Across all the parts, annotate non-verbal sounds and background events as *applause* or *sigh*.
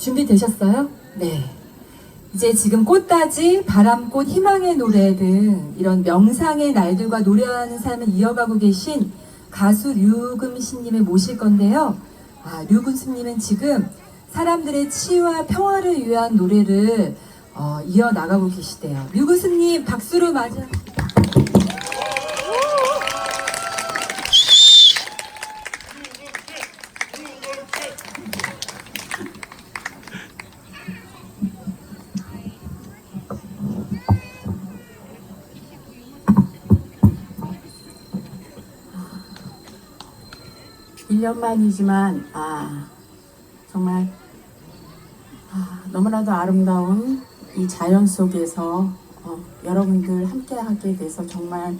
준비되셨어요? 네. 이제 지금 꽃다지, 바람꽃, 희망의 노래 등 이런 명상의 날들과 노래하는 삶을 이어가고 계신 가수 류금신님을 모실 건데요. 아, 류금신님은 지금 사람들의 치유와 평화를 위한 노래를 어, 이어나가고 계시대요. 류금신님 박수로 맞아. 일년 만이지만 아 정말 아, 너무나도 아름다운 이 자연 속에서 어, 여러분들 함께 하게 돼서 정말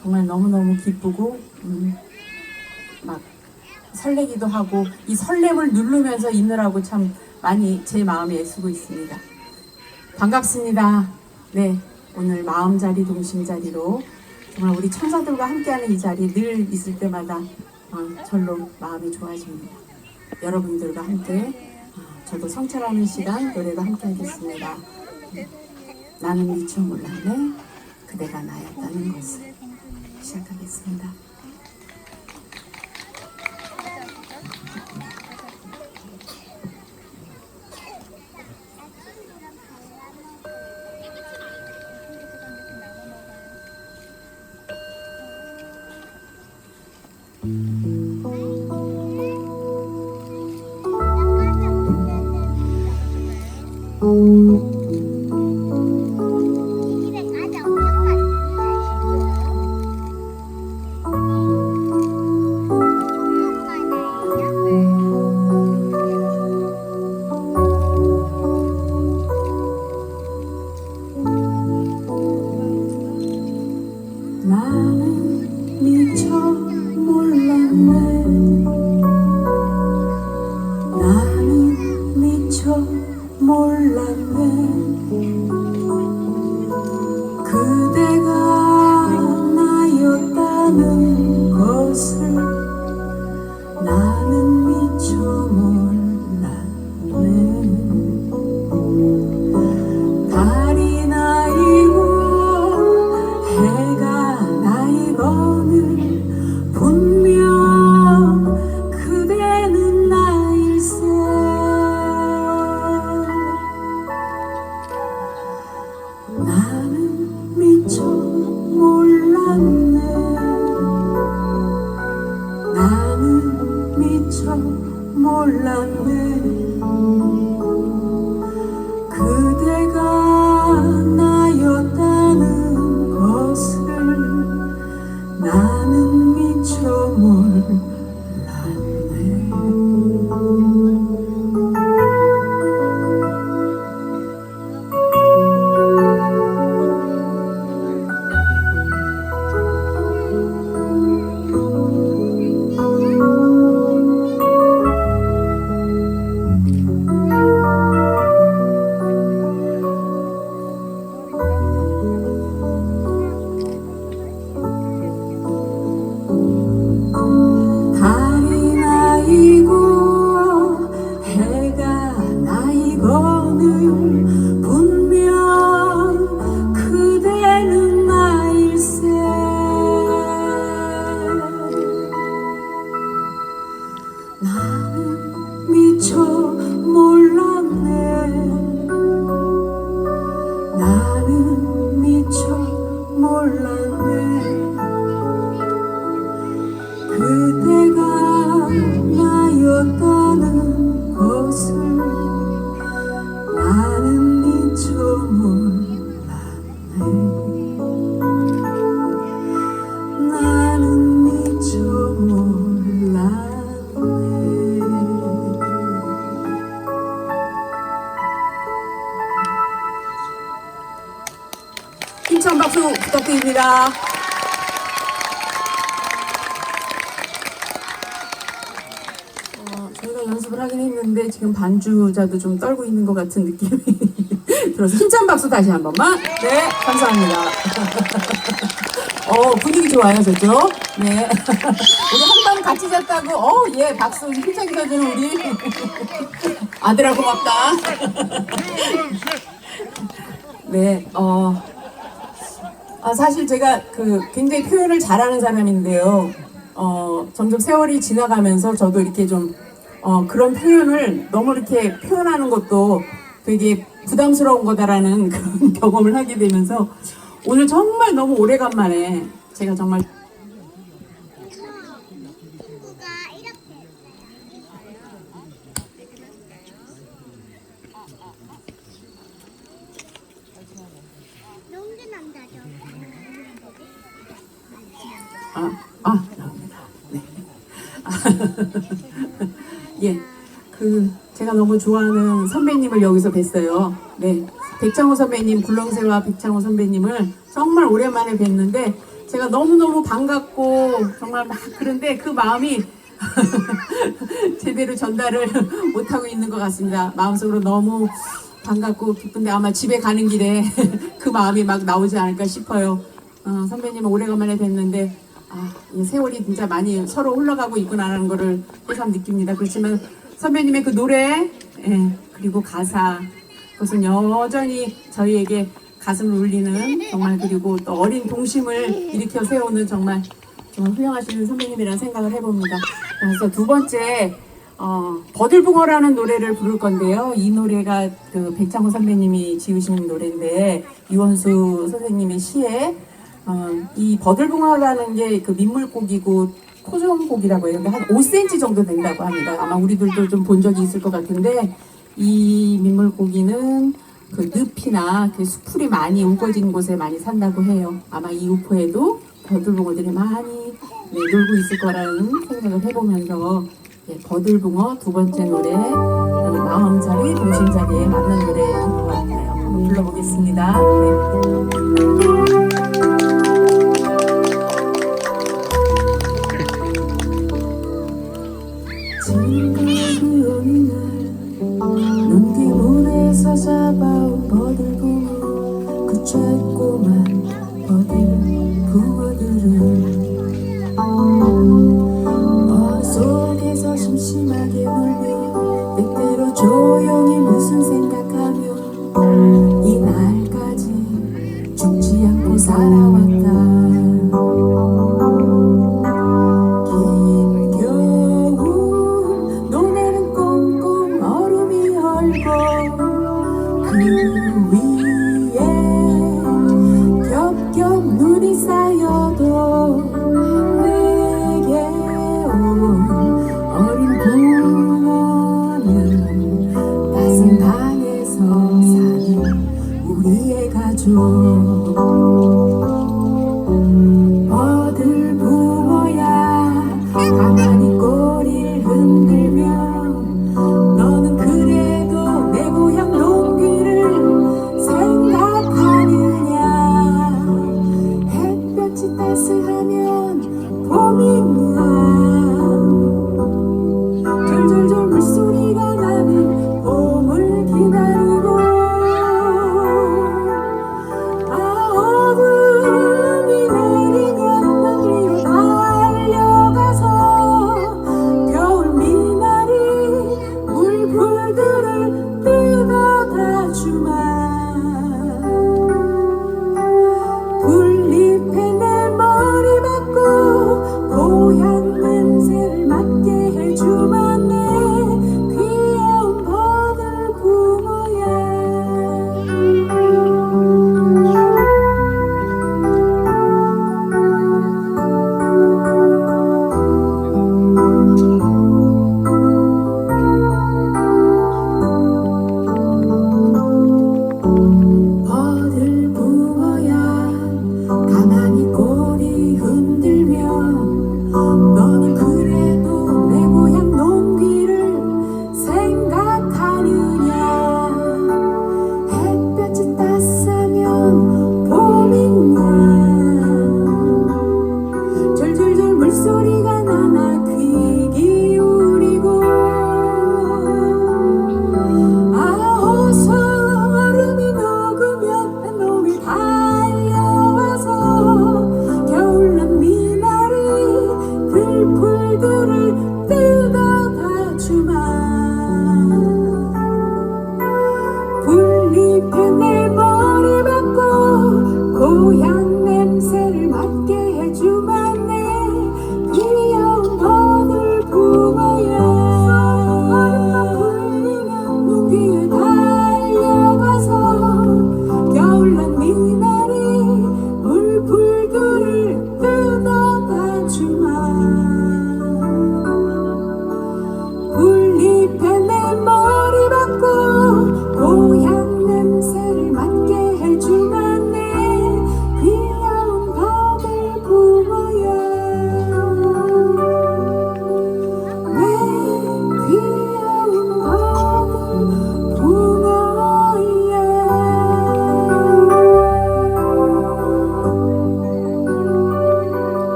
정말 너무너무 기쁘고 음, 막 설레기도 하고 이 설렘을 누르면서 있느라고 참 많이 제 마음이 애쓰고 있습니다. 반갑습니다. 네, 오늘 마음자리 동심자리로 정말 우리 천사들과 함께하는 이 자리 늘 있을 때마다 어, 절로 마음이 좋아집니다. 여러분들과 함께 어, 저도 성찰하는 시간 노래도 함께 하겠습니다. 나는 미처 몰랐네 그대가 나였다는 것을 시작하겠습니다. 집 힘찬 박수 부탁드립니다. 어, 연습을 하긴 했는데 지금 반주자도 좀 떨고 있는 것 같은 느낌이 *laughs* 들어서 힘찬 박수 다시 한 번만. 네, 감사합니다. *laughs* 어, 분위기 좋아요, 저쪽. 네. *laughs* 우리 한밤 같이 잤다고, 어, 예, 박수 힘차게 쳐주는 우리. 아, 아들아 고맙다. 네, 어, 아, 사실 제가 그 굉장히 표현을 잘하는 사람인데요. 어, 점점 세월이 지나가면서 저도 이렇게 좀 어, 그런 표현을 너무 이렇게 표현하는 것도 되게 부담스러운 거다라는 *laughs* 그런 경험을 하게 되면서 오늘 정말 너무 오래간만에 제가 정말 친구가 이렇게 농기 남자죠. 아, 아, 나옵니다. 네. 아, 예. 그, 제가 너무 좋아하는 선배님을 여기서 뵀어요. 네. 백창호 선배님, 굴렁쇠와 백창호 선배님을 정말 오랜만에 뵀는데, 제가 너무너무 반갑고, 정말 막 그런데 그 마음이 *laughs* 제대로 전달을 *laughs* 못하고 있는 것 같습니다. 마음속으로 너무 반갑고 기쁜데 아마 집에 가는 길에 *laughs* 그 마음이 막 나오지 않을까 싶어요. 어, 선배님은 오래간만에 뵀는데 아, 이 세월이 진짜 많이 서로 흘러가고 있구나라는 거를 새삼 느낍니다. 그렇지만 선배님의 그 노래 예, 그리고 가사 그것은 여전히 저희에게 가슴을 울리는 정말 그리고 또 어린 동심을 일으켜 세우는 정말 정말 훌륭하신 선배님이라는 생각을 해봅니다. 그래서 두 번째 어, 버들붕어라는 노래를 부를 건데요. 이 노래가 그 백창호 선배님이 지으신 노래인데 이원수 선생님의 시에 어, 이 버들붕어라는 게 그 민물고기고 토종고기라고 해요. 근데 한 5cm 정도 된다고 합니다. 아마 우리들도 좀 본 적이 있을 것 같은데 이 민물고기는 그 늪이나 그 수풀이 많이 우거진 곳에 많이 산다고 해요. 아마 이 우포에도 버들붕어들이 많이 네, 놀고 있을 거라는 생각을 해보면서 예, 버들붕어 두 번째 노래 어, 마음자리 동심자리에 맞는 노래인 것 같아요. 한번 불러보겠습니다. 네. 눈기물에서 잡아온 버들붕어 그쬐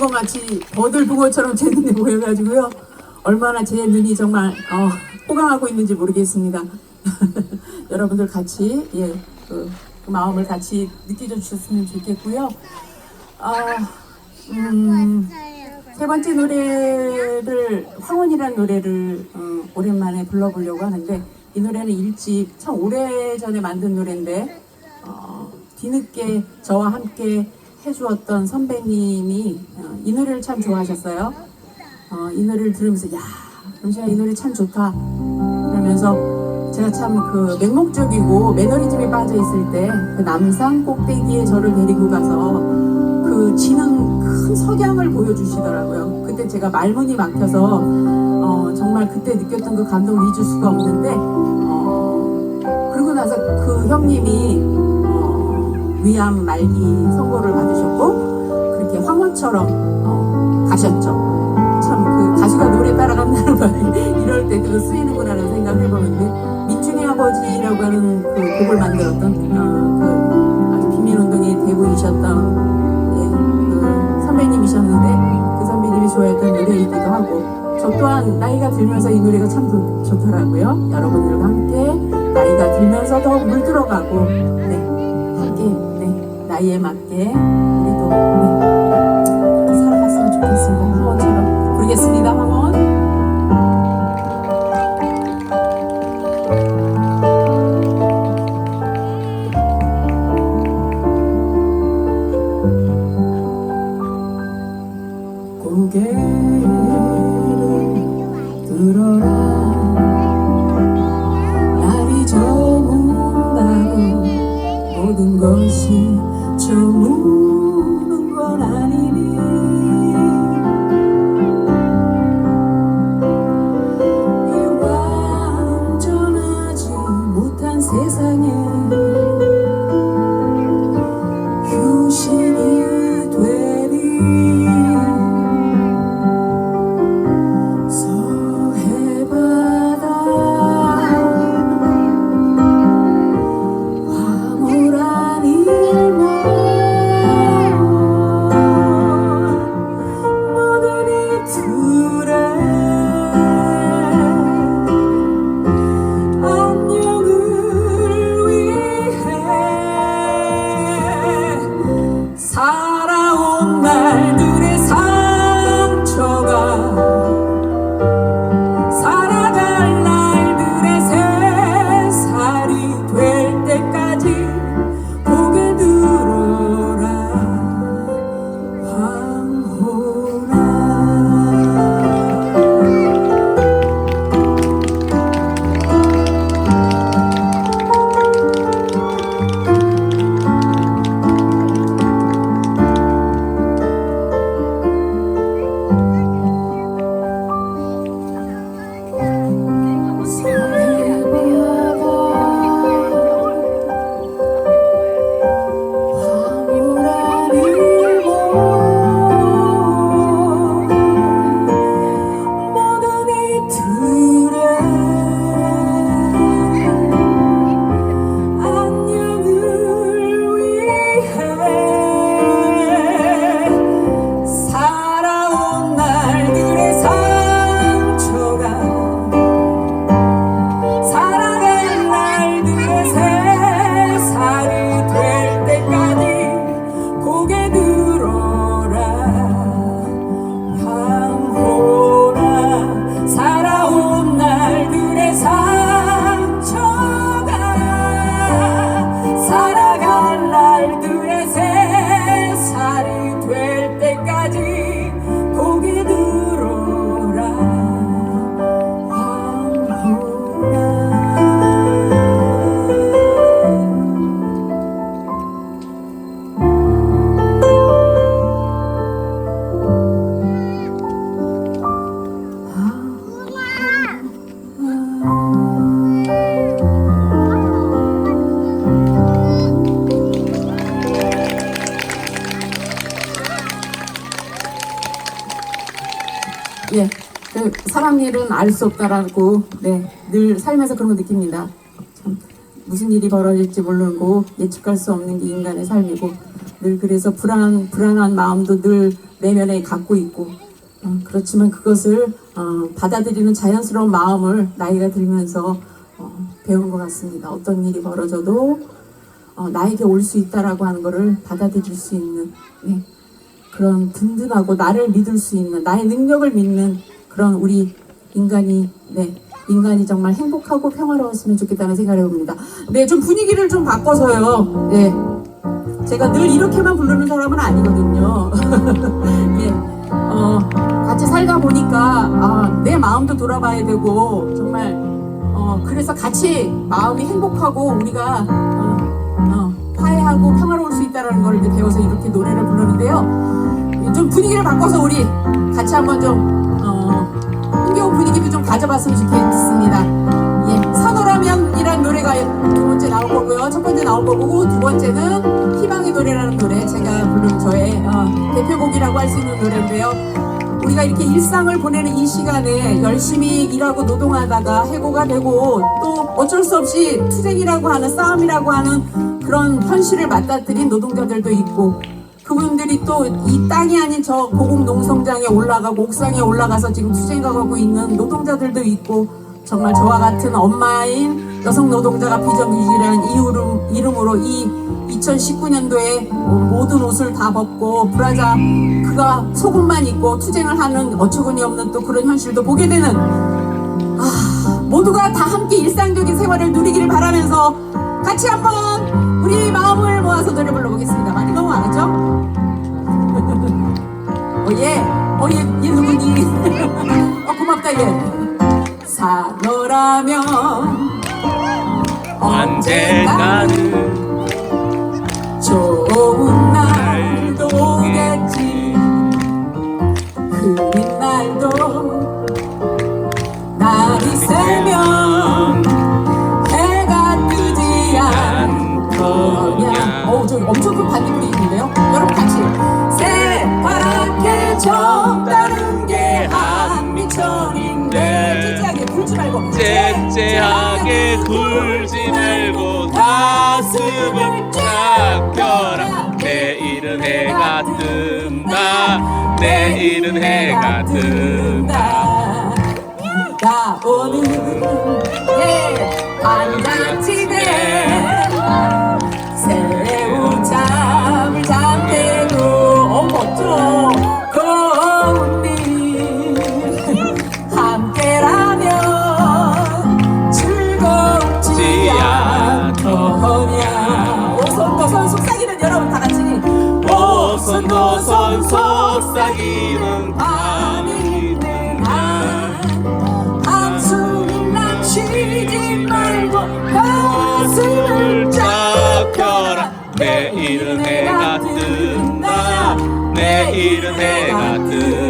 버들붕어 같이 버들붕어처럼 제 눈에 보여가지고요. 얼마나 제 눈이 정말 어, 호강하고 있는지 모르겠습니다. *laughs* 여러분들 같이 예, 그, 그 마음을 같이 느껴줘 주셨으면 좋겠고요. 아, 음, 세 번째 노래를 황혼이라는 노래를 어, 오랜만에 불러보려고 하는데 이 노래는 일집 참 오래전에 만든 노래인데 어, 뒤늦게 저와 함께 해주었던 선배님이 어, 이 노래를 참 좋아하셨어요. 어, 이 노래를 들으면서 야, 은시야 이 노래 참 좋다. 그러면서 제가 참 그 맹목적이고 매너리즘에 빠져 있을 때 그 남산 꼭대기에 저를 데리고 가서 그 지는 큰 석양을 보여주시더라고요. 그때 제가 말문이 막혀서 어, 정말 그때 느꼈던 그 감동을 잊을 수가 없는데 어, 그러고 나서 그 형님이 어, 위암 말기 선고를 받으셨고 그렇게 황혼처럼 어, 가셨죠. 참 그 가수가 노래 따라간다는 말이 *laughs* 이럴 때도 쓰이는구나라는 생각을 해보는데 민중의 아버지라고 하는 그 곡을 만들었던 어, 그 아주 비밀운동의 대부이셨던 예, 그 선배님이셨는데 그 선배님이 좋아했던 노래이기도 하고 저 또한 나이가 들면서 이 노래가 참 좋, 좋더라고요. 여러분들과 함께 나이가 들면서 더 물들어가고 네, 나이에 맞게 우리도 네, 살아갔으면 좋겠습니다. 황원처럼 부르겠습니다. 사람 일은 알 수 없다라고 네, 늘 살면서 그런 거 느낍니다. 참 무슨 일이 벌어질지 모르고 예측할 수 없는 게 인간의 삶이고 늘 그래서 불안 불안한 마음도 늘 내면에 갖고 있고 어, 그렇지만 그것을 어, 받아들이는 자연스러운 마음을 나이가 들면서 어, 배운 것 같습니다. 어떤 일이 벌어져도 어, 나에게 올 수 있다라고 하는 것을 받아들일 수 있는 네, 그런 든든하고 나를 믿을 수 있는 나의 능력을 믿는 그런 우리 인간이 네 인간이 정말 행복하고 평화로웠으면 좋겠다는 생각을 해봅니다. 네, 좀 분위기를 좀 바꿔서요. 네, 제가 늘 이렇게만 부르는 사람은 아니거든요. *laughs* 예, 어, 같이 살다 보니까 아, 내 마음도 돌아봐야 되고 정말 어, 그래서 같이 마음이 행복하고 우리가 어, 어, 화해하고 평화로울 수 있다는 걸 이제 배워서 이렇게 노래를 부르는데요. 좀 분위기를 바꿔서 우리 같이 한번 좀 어, 흥겨운 분위기도 좀 가져봤으면 좋겠습니다. 예, 산호라면이라는 노래가 두 번째 나올 거고요. 첫 번째 나올 거고 두 번째는 희망의 노래라는 노래 제가 부른 저의 어, 대표곡이라고 할 수 있는 노래인데요. 우리가 이렇게 일상을 보내는 이 시간에 열심히 일하고 노동하다가 해고가 되고 또 어쩔 수 없이 투쟁이라고 하는 싸움이라고 하는 그런 현실을 맞닥뜨린 노동자들도 있고 그분들이 또 이 땅이 아닌 저 고급 농성장에 올라가고 옥상에 올라가서 지금 투쟁하고 있는 노동자들도 있고 정말 저와 같은 엄마인 여성 노동자가 비정규직이라는 이유로, 이름으로 이 2019년도에 모든 옷을 다 벗고 브라자 그가 속옷만 입고 투쟁을 하는 어처구니 없는 또 그런 현실도 보게 되는 아, 모두가 다 함께 일상적인 생활을 누리기를 바라면서 같이 한번 우리 마음을 모아서 노래 불러보겠습니다. 많이 너무 안 하죠? 어, 얘, 어, 얘, 얘 누구니? 어, 고맙다, 얘. 산호라면 언젠가는 좋은 내일은 해가 뜬다. 비가 오는 오손도손 속삭이는 밤이 있는 한 한숨이나 쉬지 말고 가슴을 쫙 펴라. 내일은 해가 뜬다. 내일은 해가 뜬다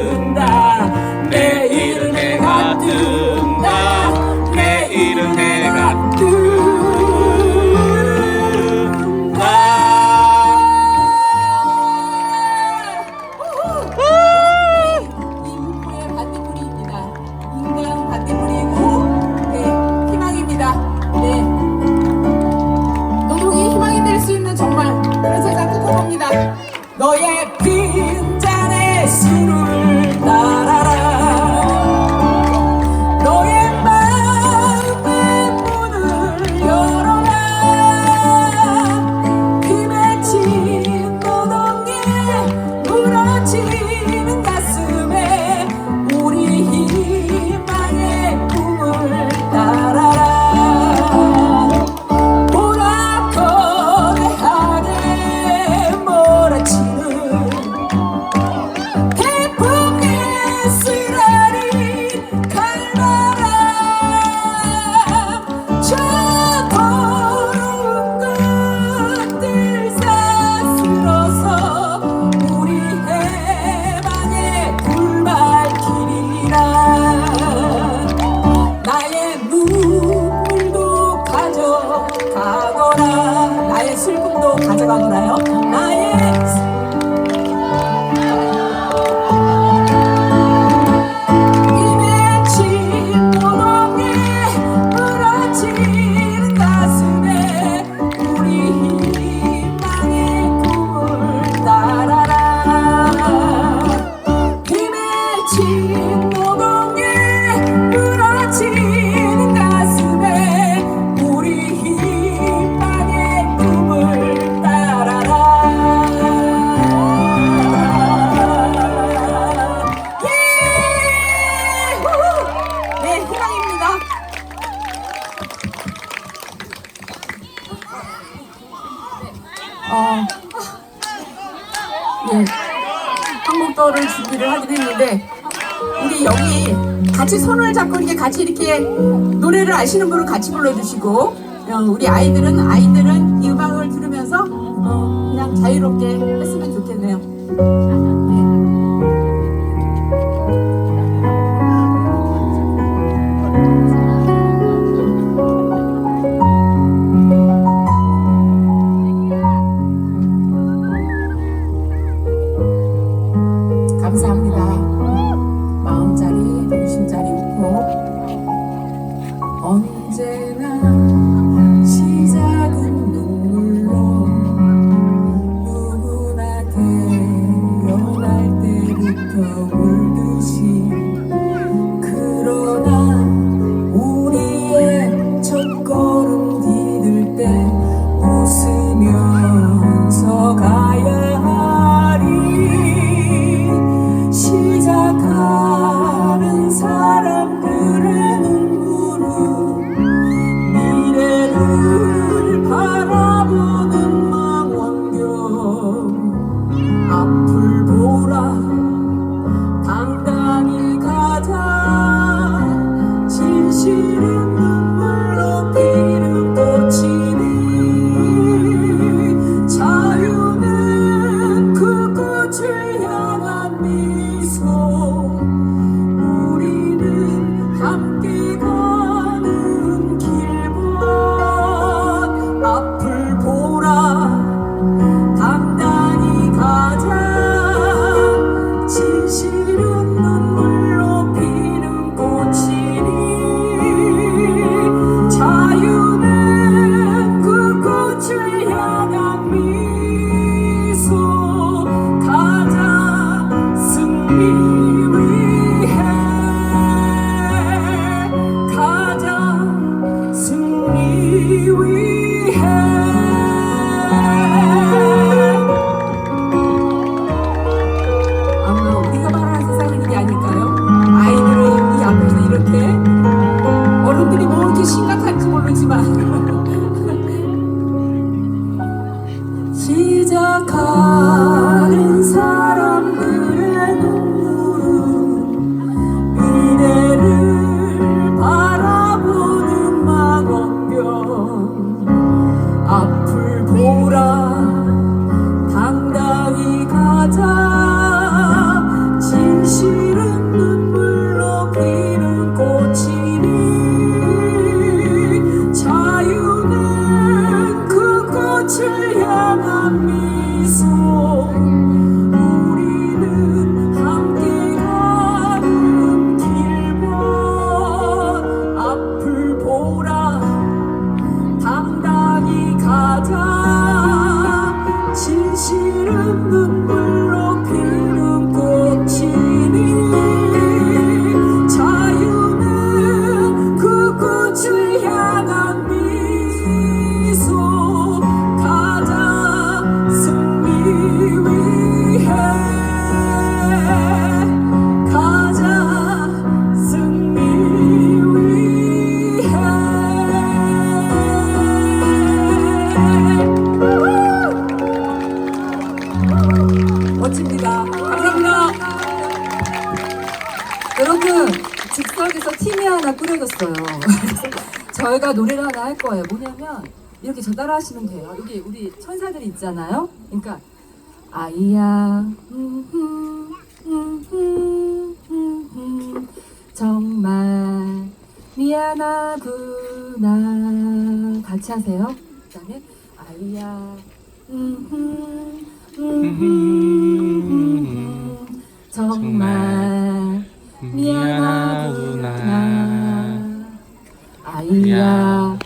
나 나의 슬픔도 가져가거나요. 나의 여기 같이 손을 잡고 이렇게 같이 이렇게 노래를 아시는 분은 같이 불러주시고 어, 우리 아이들은 아이들은 이 음악을 들으면서 어, 그냥 자유롭게 했으면 좋겠네요. 꾸려졌어요. *laughs* 저희가 노래를 하나 할 거예요. 뭐냐면 이렇게 저 따라 하시면 돼요. 여기 우리 천사들이 있잖아요. 그러니까 아이야 음흠, 음흠, 음흠, 정말 미안하구나 같이 하세요. 그다음에 아이야 음흠, 음흠, 음흠, 정말 미안하 음,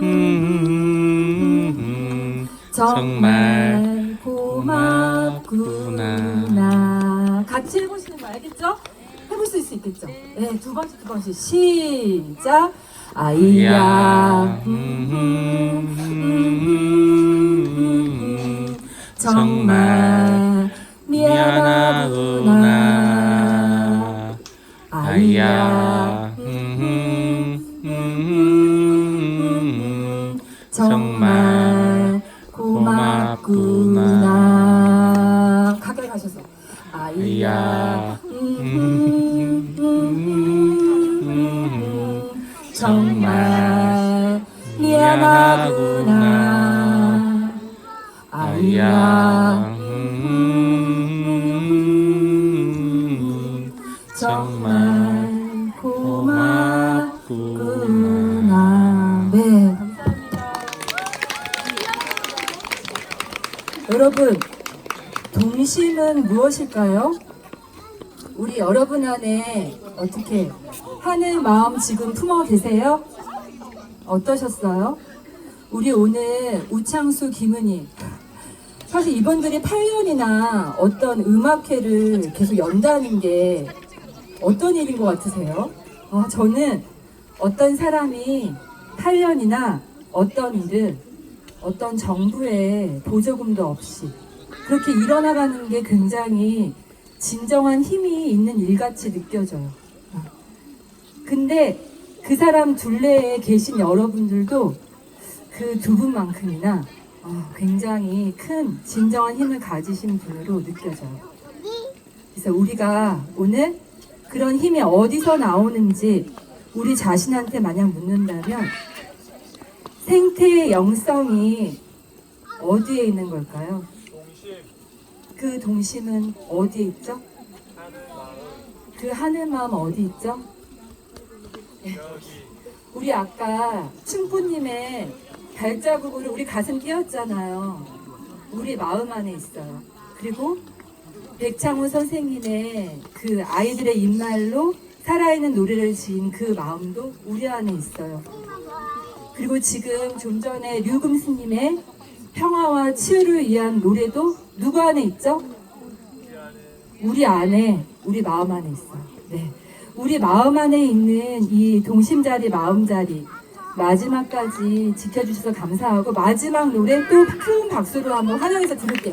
음, 정말 고맙구나. 같이 해보시는 거 알겠죠? 해볼 수 있- 있겠죠? 네, 두 번씩 두 번씩. 시작. 아이야. 음, 음, 정말 미안하구나. 아이야 여러분, 동심은 무엇일까요? 우리 여러분 안에 어떻게 하는 마음 지금 품어 계세요? 어떠셨어요? 우리 오늘 우창수, 김은희 사실 이분들이 8년이나 어떤 음악회를 계속 연다는 게 어떤 일인 것 같으세요? 아, 저는 어떤 사람이 8년이나 어떤 일을 어떤 정부의 보조금도 없이 그렇게 일어나가는 게 굉장히 진정한 힘이 있는 일같이 느껴져요. 어. 근데 그 사람 둘레에 계신 여러분들도 그 두 분만큼이나 어, 굉장히 큰 진정한 힘을 가지신 분으로 느껴져요. 그래서 우리가 오늘 그런 힘이 어디서 나오는지 우리 자신한테 만약 묻는다면 생태의 영성이 어디에 있는 걸까요? 그 동심은 어디에 있죠? 그 하늘 마음 어디 있죠? 네. 우리 아까 춘부님의 발자국으로 우리 가슴 띄었잖아요. 우리 마음 안에 있어요. 그리고 백창호 선생님의 그 아이들의 입말로 살아있는 노래를 지은 그 마음도 우리 안에 있어요. 그리고 지금 좀 전에 류금 스님의 평화와 치유를 위한 노래도 누구 안에 있죠? 우리 안에, 우리 마음 안에 있어요. 네. 우리 마음 안에 있는 이 동심자리, 마음자리, 마지막까지 지켜주셔서 감사하고, 마지막 노래 또 큰 박수로 한번 환영해서 들을게요.